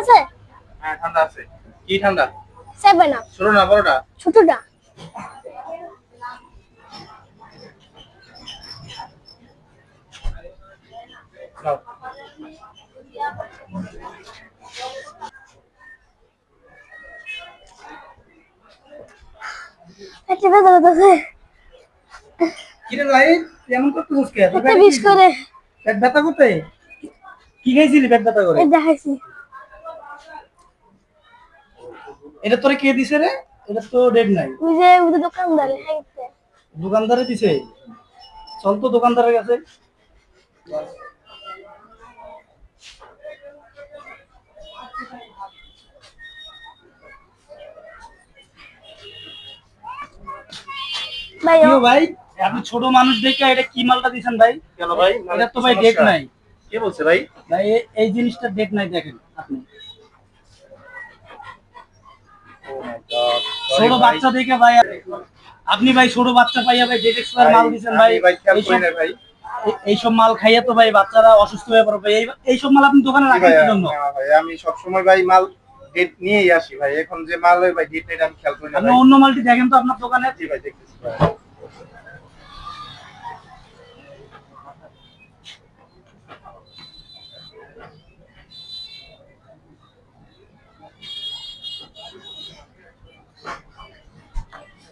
আছে? হ্যাঁ ঠান্ডা আছে। কি ঠান্ডা? Seven up. ছোট না বড়টা ছোটটা। এমন করতে পেট ব্যথা করতে? কি খাইছিলি পেট ব্যথা করে? দেখাইছি। এটা তোরে কে দিছে রে? এটা তো ডেট নাই। ওই যে ওই যে দোকানদারে খাইছে। দোকানদারে দিছে? চল তো দোকানদারের কাছে। ভাই? আপনি ছোট মানুষ দেখে এটা কি মালটা দিছেন ভাই? কেন ভাই? এটা তো ভাই ডেট নাই। কে বলছে ভাই? ভাই এই জিনিসটা ডেট নাই দেখেন আপনি। ছোট বাচ্চা দেখে ভাই আপনি ভাই ছোট বাচ্চা পাইয়া ভাই ডেট এক্সপায়ার মাল দিচ্ছেন ভাই। ভাই এইসব- ভাই। এই- এইসব মাল খাইয়া তো ভাই বাচ্চারা অসুস্থ হয়ে পড়বে। এই এইসব মাল আপনি দোকানে রাখার রাখেন ভাই, কি জন্য? ভাই আমি সবসময় ভাই মাল ডেট নিয়েই আসি ভাই। এখন যে মাল হয় ভাই ডেট আমি খেয়াল করি না আপনি ভাই। অন্য মালটি দেখেন তো আপনার দোকানে। জি ভাই দেখতেছি ভাই।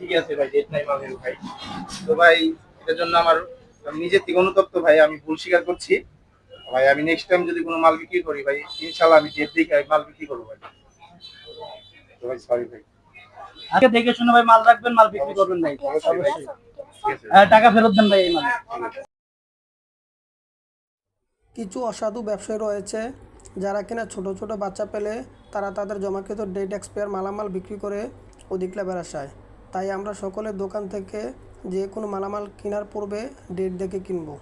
ঠিক আছে ভাই ডেট নাই মালের ভাই। তো ভাই এটার জন্য আমার আমি নিজের থেকে অনুতপ্ত ভাই আমি ভুল স্বীকার করছি। ভাই আমি নেক্সট টাইম যদি কোনো মাল বিক্রি করি ভাই ইনশাল্লাহ আমি ডেট দেখে মাল বিক্রি করব ভাই। তো ভাই সরি ভাই। আগে দেখে শুনে ভাই মাল রাখবেন মাল বিক্রি করবেন ভাই। হ্যাঁ, টাকা ফেরত দেন ভাই এই মাল। কিছু অসাধু ব্যবসায়ী রয়েছে যারা কিনা ছোট ছোট বাচ্চা পেলে তারা তাদের জমাকৃত ডেট এক্সপায়ার মালামাল বিক্রি করে অধিক লাভের আশায়। তাই আমরা সকলে দোকান থেকে যে কোনো মালামাল কেনার পূর্বে ডেট দেখে কিনবো।